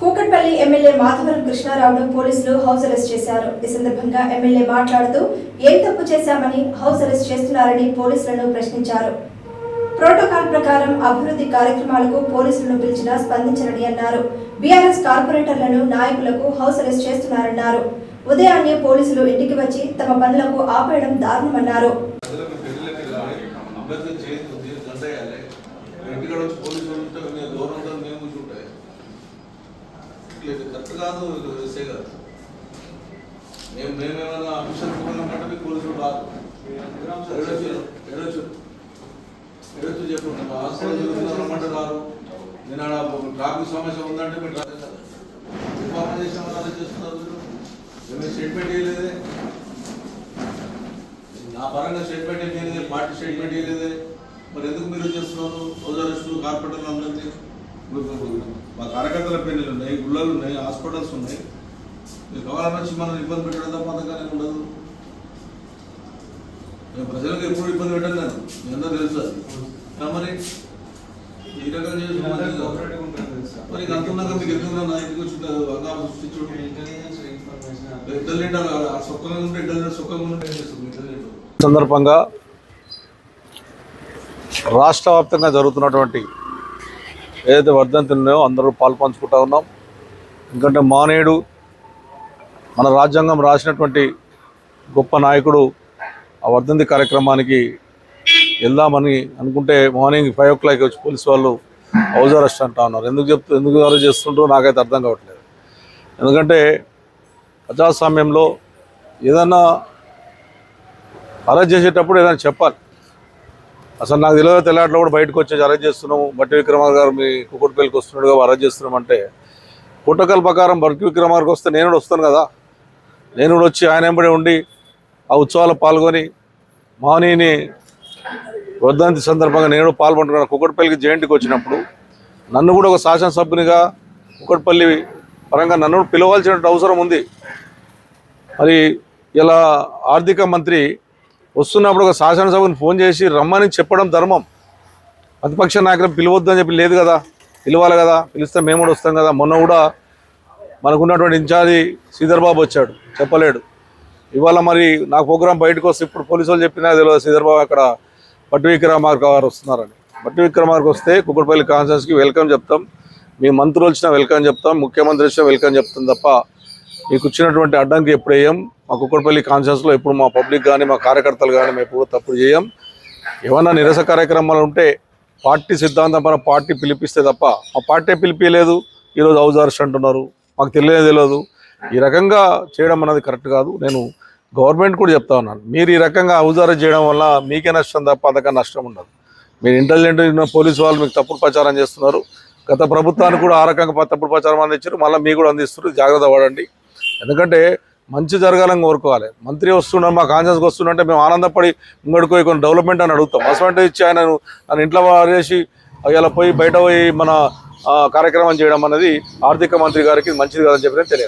Kukatpally MLA Madhavaram కృష్ణారావును పోలీసులు house arrest చేశారు. ఈ సందర్భంగా ఎమ్మెల్యే మాట్లాడుతూ ఏం తప్పు చేశామని హౌస్ అరెస్ట్ చేస్తున్నారని పోలీసులను ప్రశ్నించారు. ప్రోటోకాల్ ప్రకారం అభివృద్ధి కార్యక్రమాలకు పోలీసులను పిలిచినా స్పందించరని అన్నారు. బీఆర్ఎస్ కార్పొరేటర్లను నాయకులకు హౌస్ అరెస్ట్ చేస్తున్నారన్నారు. ఉదయాన్నే పోలీసులు ఇంటికి వచ్చి తమ పనులకు ఆపేయడం దారుణమన్నారు. ప్రజలకు పెళ్ళిళ్ళకి రాని అంబేద్కర్ జయంతి ఉంది గంట వేయాలి ఇంటికాడ వచ్చి పోలీసు వాళ్ళు ఉంటే నేను దూరంగా మేము కూర్చుంటాయి లేదు కరెక్ట్ కాదు ఇది వేసే కాదు. మేము మేమేమైనా అఫీషియల్ పోయినామంటే మీకు పోలీసులు రాదు ఎడొచ్చు ఎడొచ్చు. ఎడొచ్చు చెప్పండి హాస్పిటల్ చూస్తున్నామంటే రారు. నేను ఆడ ట్రాఫిక్ సమస్య ఉందంటే మీరు రాదు చేసిన వాళ్ళు చేస్తున్నారు మీరు? స్టేట్మెంట్ ఇవ్వలేదే నా పరంగా స్టేట్మెంట్ ఏం చేయలేదు పార్టీ స్టేట్మెంట్ ఇవ్వలేదే మరి ఎందుకు మీరు చేస్తున్నారు? రోజు కార్పొరేటర్లు అందరికీ ఇప్పుడు మా కార్యకర్తల పెళ్ళిలు ఉన్నాయి గుళ్ళలు ఉన్నాయి హాస్పిటల్స్ ఉన్నాయి. మీరు కావాలని వచ్చి మనం ఇబ్బంది పెట్టడం తప్ప అంతగానే ఉండదు. నేను ప్రజలకు ఎప్పుడు ఇబ్బంది పెట్టను నేను మీ అందరూ తెలుసు? మరి ఈ రకంగా చేసి మరి ఇంక అంత ఉన్నాక మీకు ఎందుకు నా ఇంటికి వచ్చి హంగామా సృష్టించుడు ఇంటర్నెట్ సుఖంగా ఉంటే ఇంటర్నెట్ సుఖంగా ఉంటే సందర్భంగా రాష్ట్ర వ్యాప్తంగా జరుగుతున్నటువంటి ఏదైతే వర్ధంతులు ఉన్నాయో అందరూ పాల్పంచుకుంటా ఉన్నాం. ఎందుకంటే మానేయుడు మన రాజ్యాంగం రాసినటువంటి గొప్ప నాయకుడు ఆ వర్ధంతి కార్యక్రమానికి వెళ్దామని అనుకుంటే మార్నింగ్ ఫైవ్ ఓ క్లాక్ వచ్చి పోలీసు వాళ్ళు హౌస్ అరెస్ట్ అంటా ఉన్నారు. ఎందుకు చెప్తూ ఎందుకు అరెస్ట్ చేస్తుంటారో నాకైతే అర్థం కావట్లేదు. ఎందుకంటే ప్రజాస్వామ్యంలో ఏదన్నా అరెస్ట్ చేసేటప్పుడు ఏదైనా చెప్పాలి. అసలు నాకు తెలియదు తెల్లాట్లో కూడా బయటకు వచ్చేసి అరెస్ట్ చేస్తున్నాము. బట్టి విక్రమార్ గారు మీ కుకుట్పల్లికి వస్తున్నాడుగా అరెస్ట్ చేస్తున్నాం అంటే ప్రకారం బట్టి విక్రమార్కి వస్తే నేను కూడా వస్తాను కదా. నేను కూడా వచ్చి ఆయన వెంబడి ఉండి ఆ ఉత్సవాలు పాల్గొని మహనీయుని వర్ధంతి సందర్భంగా నేను పాల్గొంటున్నాను. కుక్కట్పల్లికి జయంతికి వచ్చినప్పుడు నన్ను కూడా ఒక శాసనసభ్యునిగా కుక్కట్పల్లి పరంగా నన్ను కూడా పిలవాల్సిన అవసరం ఉంది. మరి ఇలా ఆర్థిక మంత్రి వస్తున్నప్పుడు ఒక శాసనసభను ఫోన్ చేసి రమ్మని చెప్పడం ధర్మం. ప్రతిపక్ష నాయకులు పిలవద్దు అని చెప్పి లేదు కదా పిలవాలి కదా పిలిస్తే మేము కూడా వస్తాం కదా. మొన్న కూడా మనకున్నటువంటి ఇన్ఛార్జి శ్రీధర్ బాబు వచ్చాడు చెప్పలేడు. ఇవాళ మరి నా ప్రోగ్రాం బయటకు వస్తే ఇప్పుడు పోలీసు వాళ్ళు చెప్పినా తెలియదు శ్రీధర్ బాబు అక్కడ పట్టు విక్రమార్క గారు వస్తున్నారని. పట్టు విక్రమార్క వస్తే కుక్కడపల్లి కాన్ఫరెన్స్కి వెల్కమ్ చెప్తాం. మీ మంత్రులు వచ్చినా వెల్కమ్ చెప్తాం ముఖ్యమంత్రి వచ్చినా వెల్కమ్ చెప్తాం తప్ప మీకు వచ్చినటువంటి అడ్డంకి ఎప్పుడు వేయం? మా కుక్కడపల్లి కాన్షియస్లో ఎప్పుడు మా పబ్లిక్ కానీ మా కార్యకర్తలు కానీ మేము ఎప్పుడు తప్పుడు చేయం? ఏమన్నా నిరస కార్యక్రమాలు ఉంటే పార్టీ సిద్ధాంతం పైన పార్టీ పిలిపిస్తే తప్ప మా పార్టీ పిలిపించలేదు ఈరోజు హౌస్ అరెస్ట్ అంటున్నారు. మాకు తెలియదు తెలియదు. ఈ రకంగా చేయడం అనేది కరెక్ట్ కాదు. నేను గవర్నమెంట్ కూడా చెప్తా ఉన్నాను. మీరు ఈ రకంగా హౌస్ అరెస్ట్ చేయడం వల్ల మీకే నష్టం తప్ప అంతగా నష్టం ఉండదు. మీరు ఇంటెలిజెంట్ ఉన్న పోలీసు వాళ్ళు మీకు తప్పుడు ప్రచారం చేస్తున్నారు. గత ప్రభుత్వానికి కూడా ఆ రకంగా తప్పుడు ప్రచారం అందించారు. మళ్ళీ మీకు కూడా అందిస్తారు జాగ్రత్త పడండి. ఎందుకంటే మంచి జరగాలని కోరుకోవాలి. మంత్రి వస్తున్నాడు మా కాన్షియన్స్కి వస్తుండంటే మేము ఆనందపడి ముంగడుకోయి కొన్ని డెవలప్మెంట్ అని అడుగుతాం. అసలు ఇచ్చి ఆయన నన్ను ఇంట్లో వారేసి ఇలా పోయి బయట పోయి మన కార్యక్రమం చేయడం అనేది ఆర్థిక మంత్రి గారికి మంచిది కాదని చెప్పి తెలియదు